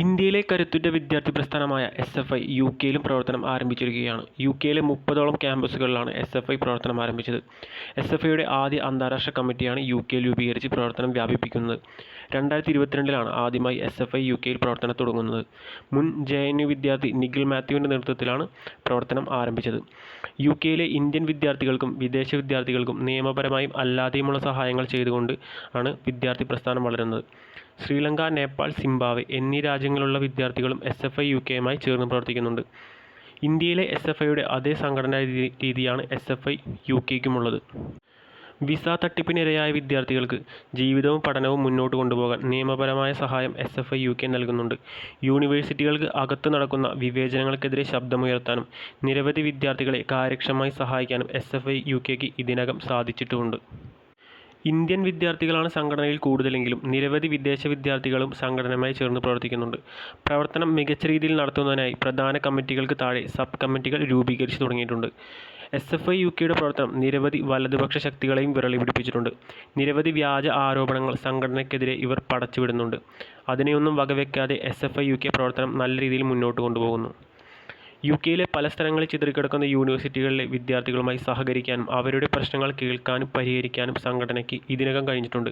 ഇന്ത്യയിലെ കരുത്തുറ്റ വിദ്യാർത്ഥി പ്രസ്ഥാനമായ എസ് എഫ് ഐ യു കെയിലും പ്രവർത്തനം ആരംഭിച്ചിരിക്കുകയാണ്. യു കെയിലെ മുപ്പതോളം ക്യാമ്പസുകളിലാണ് എസ് എഫ് ഐ പ്രവർത്തനം ആരംഭിച്ചത്. എസ് എഫ് ഐയുടെ ആദ്യ അന്താരാഷ്ട്ര കമ്മിറ്റിയാണ് യു കെയിൽ രൂപീകരിച്ച് പ്രവർത്തനം വ്യാപിപ്പിക്കുന്നത്. രണ്ടായിരത്തി ഇരുപത്തിരണ്ടിലാണ് ആദ്യമായി എസ് എഫ് ഐ യു കെയിൽ പ്രവർത്തനം തുടങ്ങുന്നത്. മുൻ ജെ എൻ യു വിദ്യാർത്ഥി നിഖിൽ മാത്യുവിന്റെ നേതൃത്വത്തിലാണ് പ്രവർത്തനം ആരംഭിച്ചത്. യു കെയിലെ ഇന്ത്യൻ വിദ്യാർത്ഥികൾക്കും വിദേശ വിദ്യാർത്ഥികൾക്കും നിയമപരമായും അല്ലാതെയുമുള്ള സഹായങ്ങൾ ചെയ്തുകൊണ്ട് ആണ് വിദ്യാർത്ഥി പ്രസ്ഥാനം വളരുന്നത്. ശ്രീലങ്ക നേപ്പാൾ സിംബാബ്വെ എന്നീ രാജ്യങ്ങളിലുള്ള വിദ്യാർത്ഥികളും എസ് എഫ് ഐ യു കെയുമായി ചേർന്ന് പ്രവർത്തിക്കുന്നുണ്ട്. ഇന്ത്യയിലെ എസ് എഫ് ഐയുടെ അതേ സംഘടനാ രീതി രീതിയാണ് എസ് എഫ് ഐ യു കെക്കുമുള്ളത് വിസ തട്ടിപ്പിനിരയായ വിദ്യാർത്ഥികൾക്ക് ജീവിതവും പഠനവും മുന്നോട്ട് കൊണ്ടുപോകാൻ നിയമപരമായ സഹായം S F I U K നൽകുന്നുണ്ട്. യൂണിവേഴ്സിറ്റികൾക്ക് അകത്ത് നടക്കുന്ന വിവേചനങ്ങൾക്കെതിരെ ശബ്ദമുയർത്താനും നിരവധി വിദ്യാർത്ഥികളെ കാര്യക്ഷമമായി സഹായിക്കാനും എസ് എഫ് ഐ യു കെക്ക് ഇതിനകം സാധിച്ചിട്ടുമുണ്ട്. ഇന്ത്യൻ വിദ്യാർത്ഥികളാണ് സംഘടനയിൽ കൂടുതലെങ്കിലും നിരവധി വിദേശ വിദ്യാർത്ഥികളും സംഘടനയുമായി ചേർന്ന് പ്രവർത്തിക്കുന്നുണ്ട്. പ്രവർത്തനം മികച്ച രീതിയിൽ നടത്തുന്നതിനായി പ്രധാന കമ്മിറ്റികൾക്ക് താഴെ സബ് കമ്മിറ്റികൾ രൂപീകരിച്ചു തുടങ്ങിയിട്ടുണ്ട്. എസ് എഫ് ഐ യു കെയുടെ പ്രവർത്തനം നിരവധി വലതുപക്ഷ ശക്തികളെയും വിരളി പിടിപ്പിച്ചിട്ടുണ്ട് നിരവധി വ്യാജ ആരോപണങ്ങൾ സംഘടനയ്ക്കെതിരെ ഇവർ പടച്ചുവിടുന്നുണ്ട്. അതിനെയൊന്നും വകവെക്കാതെ S F I U K പ്രവർത്തനം നല്ല രീതിയിൽ മുന്നോട്ട് കൊണ്ടുപോകുന്നു. യു കെയിലെ പല സ്ഥലങ്ങളിൽ ചിതറിക്കിടക്കുന്ന യൂണിവേഴ്സിറ്റികളിലെ വിദ്യാർത്ഥികളുമായി സഹകരിക്കാനും അവരുടെ പ്രശ്നങ്ങൾ കേൾക്കാനും പരിഹരിക്കാനും സംഘടനയ്ക്ക് ഇതിനകം കഴിഞ്ഞിട്ടുണ്ട്.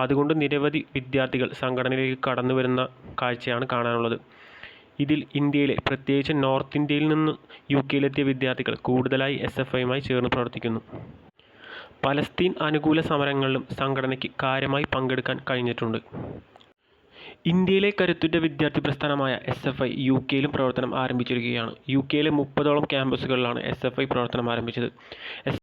അതുകൊണ്ട് നിരവധി വിദ്യാർത്ഥികൾ സംഘടനയിലേക്ക് കടന്നു വരുന്ന കാഴ്ചയാണ് കാണാനുള്ളത്. ഇതിൽ ഇന്ത്യയിലെ പ്രത്യേകിച്ച് നോർത്ത് ഇന്ത്യയിൽ നിന്ന് യു കെയിലെത്തിയ വിദ്യാർത്ഥികൾ കൂടുതലായി എസ് എഫ് ഐയുമായി ചേർന്ന് പ്രവർത്തിക്കുന്നു. പലസ്തീൻ അനുകൂല സമരങ്ങളിലും സംഘടനയ്ക്ക് കാര്യമായി പങ്കെടുക്കാൻ കഴിഞ്ഞിട്ടുണ്ട്. ഇന്ത്യയിലെ കരുത്തുറ്റ വിദ്യാർത്ഥി പ്രസ്ഥാനമായ എസ് എഫ് ഐ യു കെയിലും പ്രവർത്തനം ആരംഭിച്ചിരിക്കുകയാണ്. യു കെയിലെ മുപ്പതോളം ക്യാമ്പസുകളിലാണ് എസ് എഫ് ഐ പ്രവർത്തനം ആരംഭിച്ചത്.